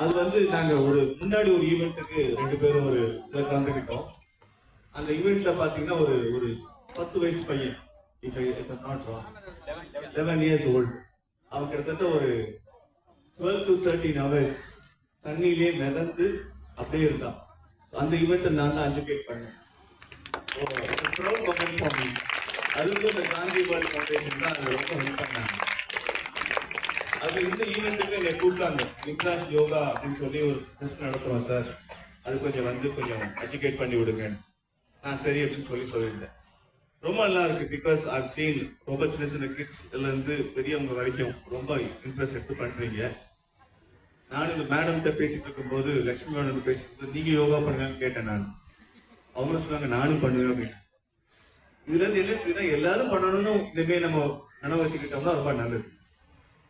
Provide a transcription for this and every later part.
அது வந்து நாங்கள் ஒரு முன்னாடி ஒரு ஈவெண்ட்டுக்கு ரெண்டு பேரும் ஒரு இதுல கலந்துக்கிட்டோம் அந்த ஈவெண்ட்டில் பார்த்தீங்கன்னா ஒரு ஒரு பத்து வயசு பையன். இப்போ நாட் லெவன் இயர்ஸ் ஓல்டு அவன் கிட்டத்தட்ட ஒரு டுவெல் டு தேர்ட்டின் ஹவர்ஸ் தண்ணியிலே மிதந்து அப்படியே இருந்தான். அந்த ஈவெண்ட்டை நான் தான் அஜுகேட் பண்ணேன். ப்ரௌட் கமெண்ட் அதுக்கு இந்த காந்தி பால் ஃபவுண்டேஷன் தான் அங்கே ரொம்ப ஹெல்ப் பண்ணாங்க. அது இந்த ஈவெண்ட்டுக்கு என்னை கூப்பிட்டாங்க. விக்ராஸ் யோகா அப்படின்னு சொல்லி ஒரு டெஸ்ட் நடத்துவோம் சார் அது கொஞ்சம் வந்து கொஞ்சம் எஜுகேட் பண்ணி விடுங்க நான் சரி அப்படின்னு சொல்லி சொல்லியிருந்தேன். ரொம்ப நல்லா இருக்கு பிகாஸ் I've சீன் ரொம்ப சின்ன சின்ன கிட்ஸ்ல இருந்து பெரியவங்க வரைக்கும் ரொம்ப இன்ட்ரெஸ்ட் எடுத்து பண்றீங்க. நான் இந்த மேடம்கிட்ட பேசிட்டு இருக்கும்போது லட்சுமி மேடம் பேசிட்டு நீங்க யோகா பண்ணுங்கன்னு கேட்டேன் நான். அவங்க சொன்னாங்க நானும் பண்ணுவேன் அப்படின்னு. இதுல இருந்து என்ன எல்லாரும் பண்ணணும்னு இனிமே நம்ம நினைவு வச்சுக்கிட்டோம்னா ரொம்ப நல்லது.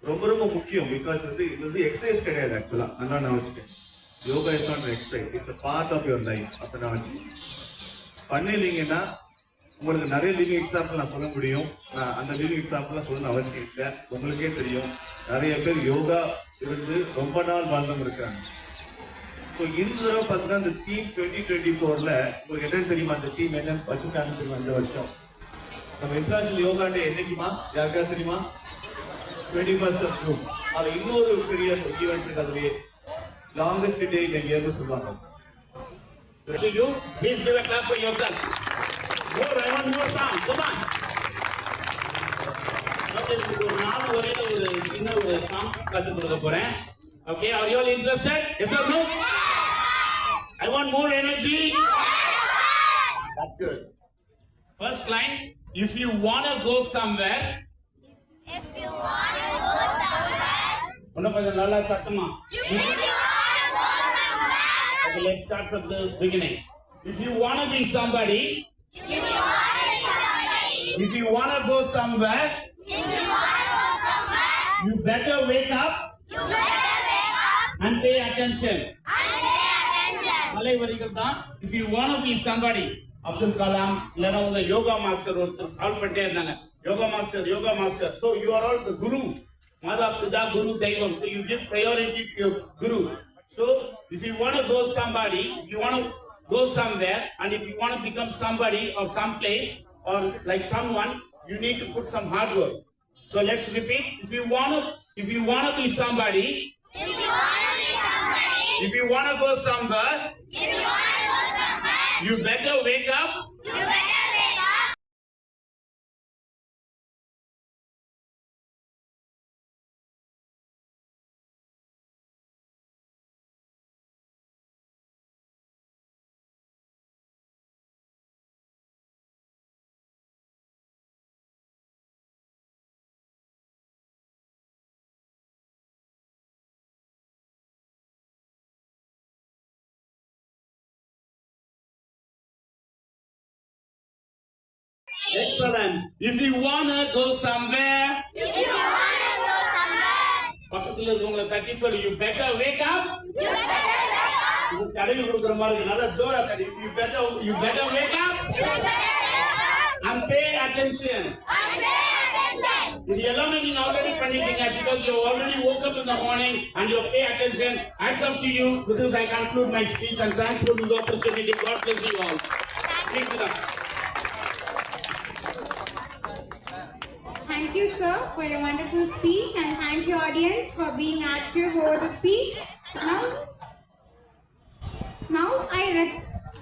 ரொம்ப ரொம்ப முக்கியம் பிகாஸ் வந்து இது வந்து எக்ஸசைஸ் கிடையாது ஆக்சுவலா அதான் நான் வச்சுக்கேன் yoga is not exercise it's part of your life அப்ப நான் வச்சுக்கேன் பண்ணிருந்தீங்கன்னா உங்களுக்கு நிறைய லிவிங் எக்ஸாம்பிள் நான் சொல்ல முடியும். நான் அந்த லிவிங் எக்ஸாம்பிள்லாம் சொல்லணும் அவசியம் இல்லை. உங்களுக்கே தெரியும். நிறைய பேர் யோகா இருந்து ரொம்ப நாள் வாழ்ந்தவங்க இருக்காங்க ஸோ இந்த தடவை பார்த்தீங்கன்னா இந்த டீம் டுவெண்ட்டி டுவெண்ட்டி ஃபோர்ல உங்களுக்கு என்னன்னு தெரியுமா? அந்த டீம் என்னன்னு வச்சுருக்காங்க தெரியுமா? இந்த வருஷம். நம்ம இன்டர்நேஷனல் யோகா டே என்னைக்குமா? யாருக்காவது தெரியுமா? டுவெண்ட்டி ஃபர்ஸ்ட் ஆஃப் ஜூன் அது இன்னொரு பெரிய ஈவெண்ட் இருக்கு அதுலயே லாங்கஸ்ட் டே இந்த இயர்னு சொல்லுவாங்க you, please give a clap for yourself. More, I want more sound. Come on. Okay, உங்களுக்கு ஒரு நாலு ஒரு சின்ன ஒரு சாங் கற்றுக் கொடுக்க போறேன் okay are you all interested yes or no i want more energy That's good. first line if you want to go somewhere If you wanna go somewhere, இன்னும் கொஞ்சம் நல்லா சத்தமா okay let's start from the beginning if you want to be somebody if you want to go somewhere you better wake up you better wake up and pay attention and pay attention. மலை வரிகள் தான் if you want be somebody Abdul Kalam இல்லைன்னா உங்க yoga master ஒருத்தர் கால் பண்ணிட்டே இருந்தாங்க yoga master yoga master so you are all the guru Mother Pida Guru Daivam. So you give priority to your Guru. So if you want to go somebody, if you want to go somewhere, and if you want to become somebody or some place or like someone, you need to put some hard work. So let's repeat. If you want to, if you want to be somebody, if you want to be somebody, if you want to go somewhere, if you want to go somewhere, you better wake up Excellent. If you wanna go somewhere, If you wanna go somewhere, பக்கத்துல இருக்கவங்கள தட்டி சொல்லு you better wake up. you better wake up. இது கடையில் கொடுக்குற மாதிரி இருக்கு. நல்லா ஜோரா தட்டி. If you better, you better wake up You better wake up and pay attention. and pay attention. இது எல்லாமே நீங்க already பண்ணிட்டீங்க because you already woke up in the morning and you pay attention. Hands up to you. With this I conclude my speech and thanks for the opportunity. God bless you all. Please sit down. Thank you, Sir, for your wonderful speech, and thank you, audience, for being active over the speech. Now, now I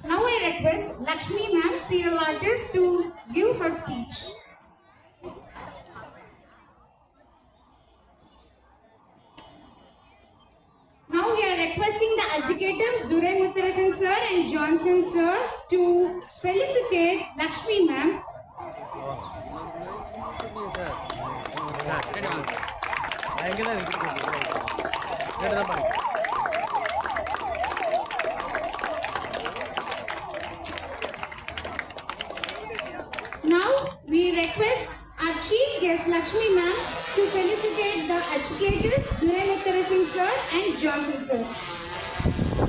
now I request Lakshmi ma'am, serial artist, to give her speech. Now we are requesting the educators Duray Muttarasan sir and Johnson sir to felicitate Lakshmi ma'am எங்கே தான் இருக்கு கேட்டு தான் பாருங்க Now we request our chief guest Lakshmi ma'am to felicitate the educators Duray Muttarasan sir and Johnson sir.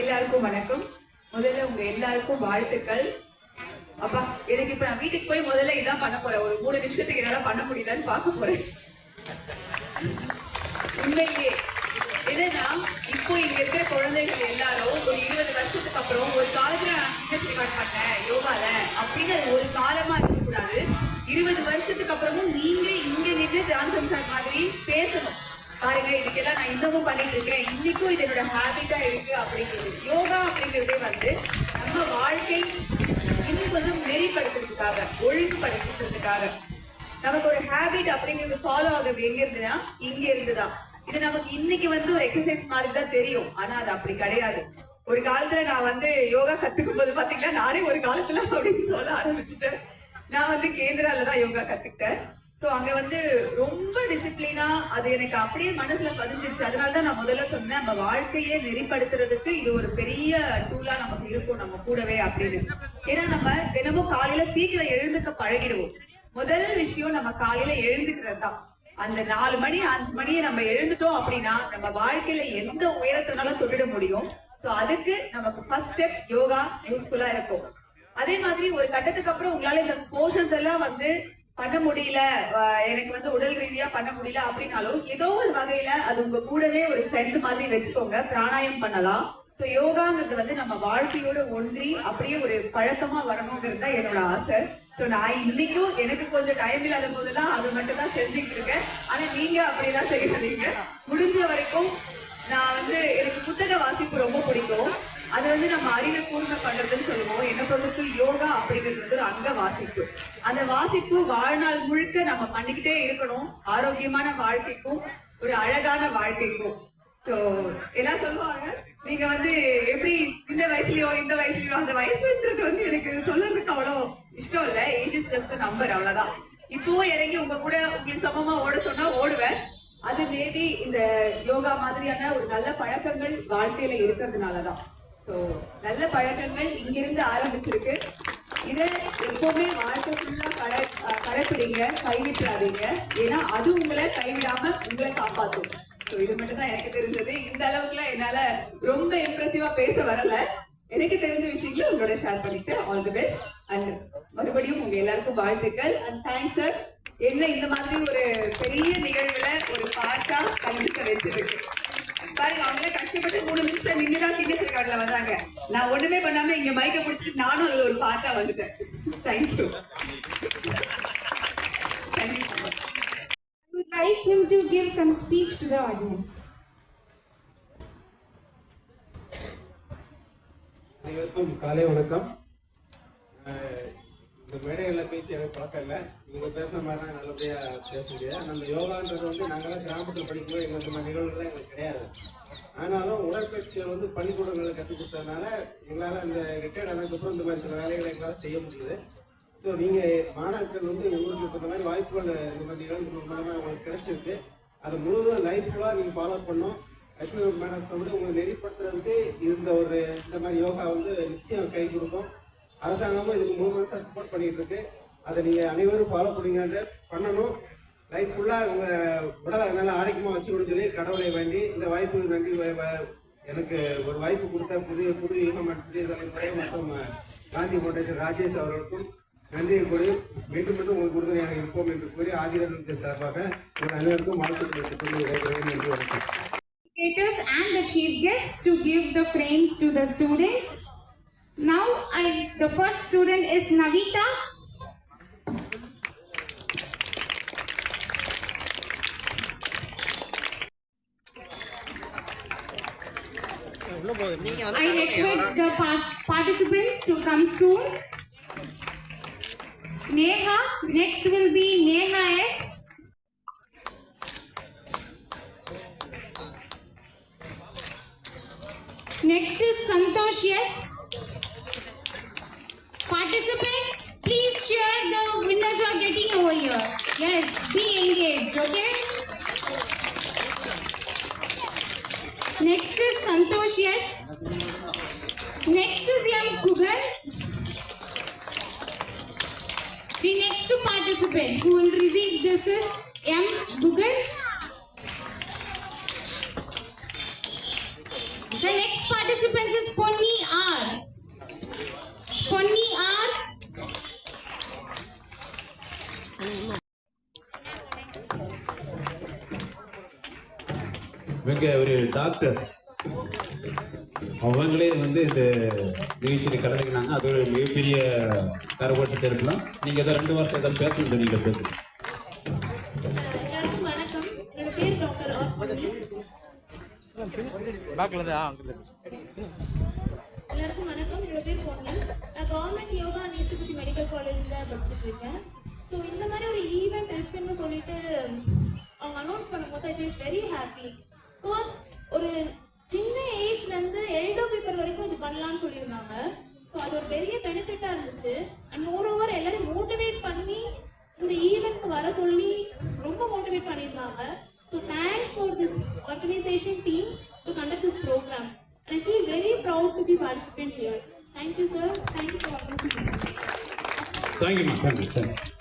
எல்லாருக்கும் வணக்கம். முதல்ல உங்க எல்லாருக்கும் வாழ்த்துக்கள். அப்பா எனக்கு இப்ப நான் வீட்டுக்கு போய் முதல்ல இதான் பண்ண போறேன். ஒரு மூணு நிமிஷத்துக்கு என்னால பண்ண முடியுதான்னு பார்க்க போறேன். உண்மையிலேயே என்னன்னா இப்போ இங்க இருக்கிற குழந்தைகள் எல்லாரும் ஒரு இருபது வருஷத்துக்கு அப்புறம் ஒரு காலத்துல நான் சின்ன காட்ட பண்ணேன் யோகால அப்படின்னு அது ஒரு காலமா இருக்கக்கூடாது. இருபது வருஷத்துக்கு அப்புறமும் நீங்க இங்க நின்று ஜான்சன் சார் மாதிரி பேச பாருங்க இதுக்கெல்லாம் நான் இன்னமும் பண்ணிட்டு இருக்கேன். இன்னைக்கும் இது என்னோட ஹேபிட்டா இருக்கு அப்படிங்கிறது யோகா அப்படிங்கிறதே வந்து நம்ம வாழ்க்கை இன்னும் கொஞ்சம் நெறிப்படுத்துறதுக்காக ஒழுங்குபடுத்துறதுக்காக. நமக்கு ஒரு ஹேபிட் அப்படிங்கிறது ஃபாலோ ஆகுறது எங்க இருந்துன்னா இங்க இருந்துதான். இது நமக்கு இன்னைக்கு வந்து ஒரு எக்ஸசைஸ் மாதிரி தான் தெரியும். ஆனா அது அப்படி கிடையாது. ஒரு காலத்துல நான் வந்து யோகா கத்துக்கும் போது பாத்தீங்கன்னா நானே ஒரு காலத்துல அப்படின்னு சொல்ல ஆரம்பிச்சுட்டேன். நான் வந்து கேந்திரால தான் யோகா கத்துக்கிட்டேன். ஸோ அங்க வந்து ரொம்ப டிசிப்ளினா அது எனக்கு அப்படியே மனசுல பதிஞ்சிருச்சு. அதனால தான் நான் முதல்ல சொன்னேன் நம்ம வாழ்க்கையே நெறிப்படுத்துறதுக்கு இது ஒரு பெரிய டூலா நமக்கு இருக்கும் நம்ம கூடவே அப்படின்னு. ஏன்னா நம்ம தினமும் காலையில சீக்கிரம் எழுந்துக்க பழகிடுவோம். முதல் விஷயம் நம்ம காலையில எழுந்துக்கிறது தான். அந்த நாலு மணி அஞ்சு மணியை நம்ம எழுந்துட்டோம் அப்படின்னா நம்ம வாழ்க்கையில எந்த உயரத்தினாலும் தொட்டிட முடியும். சோ அதுக்கு நமக்கு ஃபர்ஸ்ட் ஸ்டெப் யோகா யூஸ்ஃபுல்லா இருக்கும். அதே மாதிரி ஒரு கட்டத்துக்கு அப்புறம் உங்களால இந்த போர்ஷன்ஸ் எல்லாம் வந்து பண்ண முடியல எனக்கு வந்து உடல் ரீதியா பண்ண முடியல அப்படின்னாலும் ஏதோ ஒரு வகையில அது உங்க கூடவே ஒரு ஃப்ரெண்ட் மாதிரி வச்சுக்கோங்க. பிராணாயம் பண்ணலாம். ஸோ யோகாங்கிறது வந்து நம்ம வாழ்க்கையோட ஒன்றி அப்படியே ஒரு பழக்கமா வரணுங்கிறது தான் என்னோட ஆசை. ஸோ நான் இன்னைக்கும் எனக்கு கொஞ்சம் டைம் இல்லாத போதெல்லாம் அது மட்டும் தான் செஞ்சுட்டு இருக்கேன். ஆனா நீங்க அப்படிதான் செய்யாதீங்க முடிஞ்ச வரைக்கும் நான் வந்து எனக்கு புத்தக வாசிப்பு ரொம்ப பிடிக்கும். அது வந்து நம்ம அறிவை கூர்மை பண்றதுன்னு சொல்லுவோம். என்ன பொறுத்து யோகா அப்படிங்கிறது வந்து ஒரு அங்க வாசிப்பு. அந்த வாசிப்பு வாழ்நாள் முழுக்க நம்ம பண்ணிக்கிட்டே இருக்கணும். ஆரோக்கியமான வாழ்க்கைக்கும் ஒரு அழகான வாழ்க்கைக்கும். ஸோ எல்லாம் சொல்லுவாங்க. நீங்க வந்து எப்படி இந்த வயசுலயோ இந்த வயசுலயோ அந்த வயசுன்றது வந்து எனக்கு சொல்றதுக்கு அவ்வளோ இஷ்டம் இல்ல. ஏஜ் இஸ் ஜஸ்ட் நம்பர் அவ்வளவுதான். இப்பவும் இறங்கி உங்க கூட உங்களுக்கு சமமா ஓட சொன்னா ஓடுவேன். அது மேபி இந்த யோகா மாதிரியான ஒரு நல்ல பழக்கங்கள் வாழ்க்கையில இருக்கிறதுனாலதான். ஸோ நல்ல பழக்கங்கள் இங்கிருந்து ஆரம்பிச்சிருக்கு. இதை எப்பவுமே வாழ்க்கை ஃபுல்லாக கடை கடைப்பிடிங்க கைவிட்டுறாதீங்க. ஏன்னா அது உங்களை கைவிடாம உங்களை காப்பாற்றும் ஸோ இது மட்டும் தான் எனக்கு தெரிஞ்சது. இந்த அளவுக்குலாம் என்னால் ரொம்ப இம்ப்ரெசிவாக பேச வரல. எனக்கு தெரிஞ்ச விஷயங்களை உங்களோட ஷேர் பண்ணிட்டு ஆல் தி பெஸ்ட் அண்ட் மறுபடியும் உங்க எல்லாருக்கும் வாழ்த்துக்கள். அண்ட் தேங்க்ஸ் சார் என்ன இந்த மாதிரி ஒரு பெரிய நிகழ்வுல ஒரு பாட்டா கண்டிப்பா வச்சிருக்கு. பாருங்க அவங்களே கஷ்டப்பட்டு மூணு நிமிஷம் நின்றுதான் கின்னஸ் கார்டுல வந்தாங்க. நான் ஒண்ணுமே பண்ணாம இங்க மைக்க பிடிச்சிட்டு நானும் அதுல ஒரு பாட்டா வந்துட்டேன். Thank you would like him to give some speech to the audience. அனைவருக்கும் காலை வணக்கம். இந்த மேடைகளில் பேசி எனக்கு பழக்கம் இல்லை. இவங்க பேசுன மாதிரி தான் நல்லபடியாக பேச முடியாது. ஆனால் அந்த யோகான்றது வந்து நாங்களாம் கிராமத்தில் படிக்கும்போது எங்களுக்கு மாதிரி நிகழ்வுகள்லாம் எங்களுக்கு கிடையாது. ஆனாலும் உடற்பயிற்சியை வந்து பள்ளிக்கூடங்களில் கற்றுக் கொடுத்ததுனால எங்களால் அந்த ரிட்டையர்ட் ஆனதுக்கப்புறம் இந்த மாதிரி சில வேலைகளை எங்களால் செய்ய முடியுது ஸோ நீங்கள் மாணவர்கள் வந்து உங்களுக்கு இப்ப இந்த மாதிரி வாய்ப்புகள் இந்த மாதிரி நிகழ்வுகள் மூலமாக உங்களுக்கு கிடைச்சிருக்கு. அதை முழுவதும் லைஃப் ஃபுல்லாக நீங்கள் ஃபாலோ பண்ணும் லட்சுமி மேடம் வந்து உங்களை நெறிப்படுத்துறதுக்கு இந்த ஒரு இந்த மாதிரி யோகா வந்து நிச்சயம் கை கொடுக்கும். அரசாங்கமும் இதுக்கு மூணு மாதம் சப்போர்ட் பண்ணிட்டு இருக்கு அதை நீங்கள் அனைவரும் ஃபாலோ பண்ணுங்க பண்ணணும். லைஃப் ஃபுல்லாக உங்கள் உடலை நல்லா ஆரோக்கியமாக வச்சுக்கணும்னு சொல்லி கடவுளை வேண்டி இந்த வாய்ப்பு நன்றி எனக்கு ஒரு வாய்ப்பு கொடுத்த புதிய புது யுகம் புதிய தலைமுறை மற்றும் காந்தி ஃபவுண்டேஷன் ராஜேஷ் அவர்களுக்கும் நன்றியை கூறி மீண்டும் மீண்டும் உங்களுக்கு உறுதுணையாக இருப்போம் என்று கூறி ஆதிரன் சார்பாக உங்கள் அனைவருக்கும் வாழ்த்துக்களை சொல்லி விடைபெறுகிறேன் நன்றி வணக்கம். And the chief guests to give the frames to the students. Now I, the first student is Navita. I request the participants to come soon. Neha, next will be Neha S. Santosh, yes. Next is Yam Kugan. The next participant who will receive this is M. Bugan. The next participant is Ponni R. Ponni R. Venga, Gabriel, doctor. அவங்களே வந்து இந்த நிகழ்ச்சியில் கலந்துக்கினாங்க. அது ஒரு மிகப்பெரிய கரகோட்டத்தை இருக்கலாம் நீங்க ஏதோ ரெண்டு வார்த்தை ஏதாவது பேசணும் நீங்க பேசுங்க. பேக்ல தான் அங்கே எல்லாருக்கும் வணக்கம். என்னோட பேர் பொன்னி. நான் கவர்மெண்ட் யோகா நேச்சுரபதி மெடிக்கல் காலேஜில் படிச்சுட்டு இருக்கேன். ஸோ இந்த மாதிரி ஒரு ஈவெண்ட் இருக்குன்னு சொல்லிட்டு அவங்க அனௌன்ஸ் பண்ணும்போது I feel very happy because ஒரு சின்ன ஏஜ்லேருந்து எல்டோ பீப்பர் வரைக்கும் இது பண்ணலாம்னு சொல்லியிருந்தாங்க. ஸோ அது ஒரு பெரிய பெனிஃபிட்டாக இருந்துச்சு. அண்ட் மோர் ஓவர் எல்லாரும் மோட்டிவேட் பண்ணி இந்த ஈவெண்ட்க்கு வர சொல்லி ரொம்ப மோட்டிவேட் பண்ணியிருந்தாங்க. So thanks for this organisation team to conduct this programme and I feel very proud to be participate here thank you sir thank you for thank you thank you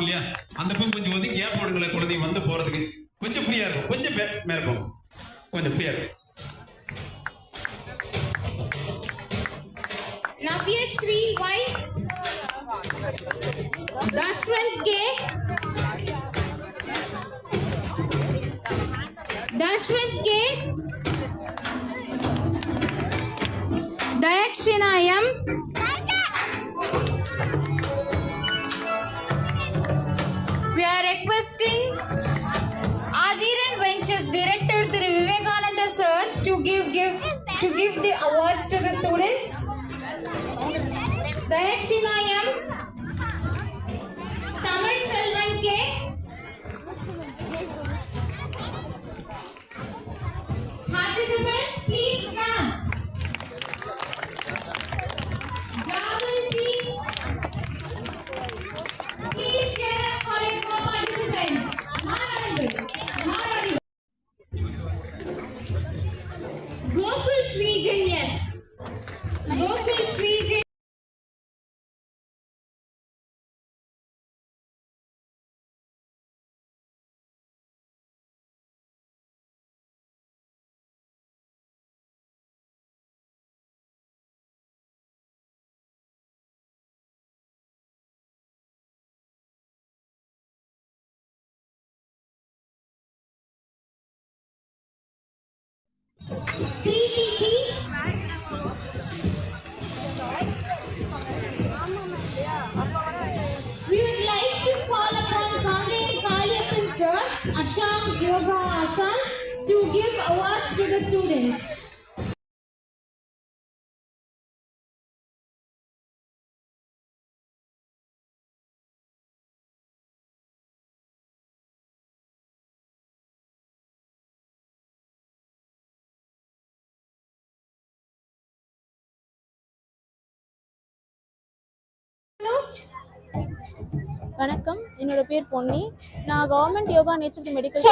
போறோம் இல்லையா? அந்த பக்கம் கொஞ்சம் ஒதுங்கி கேப் விடுங்களேன் குழந்தைங்க வந்து போறதுக்கு கொஞ்சம் ஃப்ரீயா இருக்கும். கொஞ்சம் மே- மேல போகும் கொஞ்சம் ஃப்ரீயா இருக்கும். Navyashree Y. Dashwanth K Dashwanth K Dayakshina to give the awards to the students. Dayakshina Yoga Asan, to give awards to the students. வணக்கம். என்னோட பேர் பொன்னி. நான் கவர்மெண்ட் யோகா நேச்சுரல் மெடிக்கல்.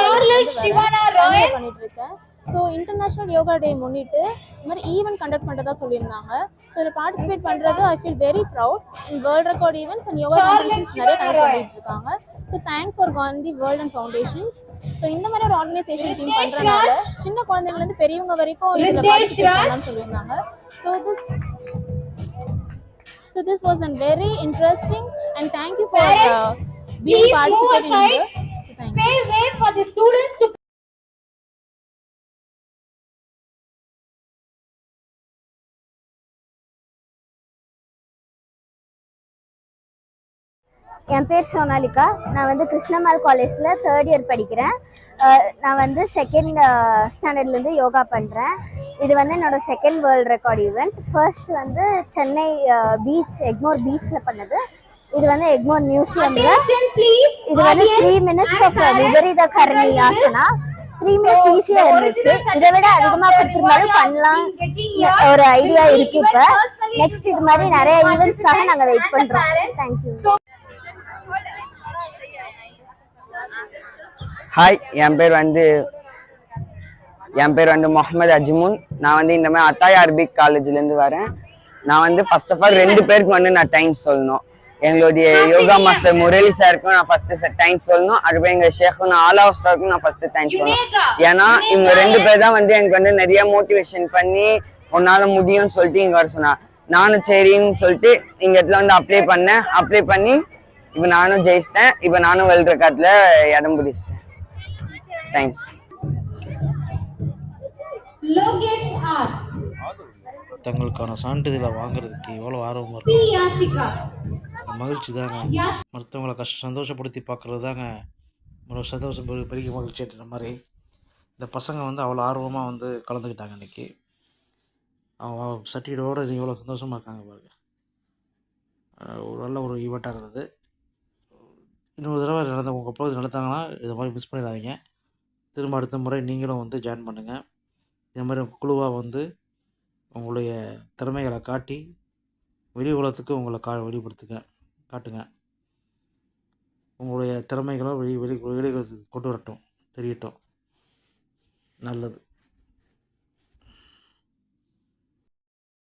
பண்ணிட்டு இருக்கேன் ஸோ இன்டர்நேஷ்னல் யோகா டே முன்னிட்டு இந்த மாதிரி ஈவெண்ட் கண்டக்ட் பண்ணுறதா சொல்லியிருந்தாங்க. ஸோ இதில் பார்ட்டிசிபேட் பண்ணுறது I feel very proud in world record events and yoga competitions நிறைய கண்டக்ட் பண்ணிட்டு இருக்காங்க so thanks for Gandhi world and foundations so இந்த மாதிரி ஒரு ஆர்கனைசேஷன் டீம் பண்ணுறதுனால சின்ன குழந்தைங்கலேருந்து பெரியவங்க வரைக்கும் இதில் பார்ட்டிசிபேட். பண்ணலாம்னு சொல்லியிருந்தாங்க. So this So this was a very interesting and thank you for uh, being please move participating the. So thank you. Pay way for the students to என் பேர் சோனாலிகா. நான் வந்து கிருஷ்ணமால் காலேஜில் தேர்ட் இயர் படிக்கிறேன். நான் வந்து செகண்ட் ஸ்டாண்டர்ட்லேருந்து யோகா பண்ணுறேன் இது வந்து என்னோட second world record event first வந்து சென்னை பீச் எக்மோர் பீச்சில் பண்ணது. இது வந்து எக்மோர் மியூசியமில். இது வந்து த்ரீ மினிட்ஸ் ஆஃப் விபரீத கரணி ஆசனா. த்ரீ மினிட்ஸ் ஈஸியா இருந்துச்சு. இதை விட அதிகமா கொடுத்துருந்தாலும் பண்ணலாம். ஒரு ஐடியா இருக்கு இப்ப. நெக்ஸ்ட் இது மாதிரி நிறைய ஈவெண்ட்ஸ்க்காக நாங்க வெயிட் பண்றோம். தேங்க்யூ ஹாய் என் பேர் வந்து என் பேர் வந்து முகமது அஜ்முன். நான் வந்து இந்த மாதிரி அத்தாய் அரபிக் காலேஜ்லேருந்து வரேன். நான் வந்து ஃபர்ஸ்ட் ஆஃப் ஆல் ரெண்டு பேருக்கு வந்து நான் தேங்க்ஸ் சொல்லணும். எங்களுடைய யோகா மாஸ்டர் முரளி சாருக்கும் நான் ஃபர்ஸ்ட் தேங்க்ஸ் சொல்லணும். அதுக்கப்புறம் எங்க ஷேக்கும் நான் ஆலா உஸ்தாவுக்கும் நான் ஃபர்ஸ்ட் தேங்க்ஸ் சொல்லணும். ஏன்னா இவங்க ரெண்டு பேர் தான் வந்து எனக்கு வந்து நிறைய மோட்டிவேஷன் பண்ணி உன்னால முடியும்னு சொல்லிட்டு இங்க வர சொன்னா நானும் சரின்னு சொல்லிட்டு இங்க இடத்துல வந்து அப்ளை பண்ணேன். அப்ளை பண்ணி இப்போ நானும் ஜெயிச்சிட்டேன். இப்போ நானும் வேர்ல்ட் ரெக்கார்ட்ல இடம் பிடிச்சிட்டேன். Thanks Logesh R. தங்களுக்கான சான்றிதழை வாங்குறதுக்கு எவ்வளோ ஆர்வமாக. இருக்கும். மகிழ்ச்சி தாங்க. மற்றவங்களை கஷ்ட சந்தோஷப்படுத்தி பார்க்குறது தாங்க. ஒரு சந்தோஷம் பெரிய மகிழ்ச்சின்ற மாதிரி. இந்த பசங்க வந்து அவ்வளோ ஆர்வமாக வந்து கலந்துக்கிட்டாங்க இன்னைக்கு. அவங்க சர்டிஃபிகேட்டோடு இது எவ்வளோ சந்தோஷமாக இருக்காங்க பாருங்க. அஹ் ஒரு நல்ல ஒரு ஈவெண்ட்டாக இருந்தது. இன்னொரு தடவை நடந்த உங்கள் பொழுது நடத்தாங்கன்னா இதை மாதிரி மிஸ் பண்ணிடாதீங்க. திரும்ப அடுத்த முறை நீங்களும் வந்து ஜாயின் பண்ணுங்கள் இதே மாதிரி குழுவாக வந்து உங்களுடைய திறமைகளை காட்டி வெளி உலகத்துக்கு உங்களை கா வெளிப்படுத்துங்க காட்டுங்க. உங்களுடைய திறமைகளை வெளி வெளி வெளி கொண்டு வரட்டும் தெரியட்டும். நல்லது.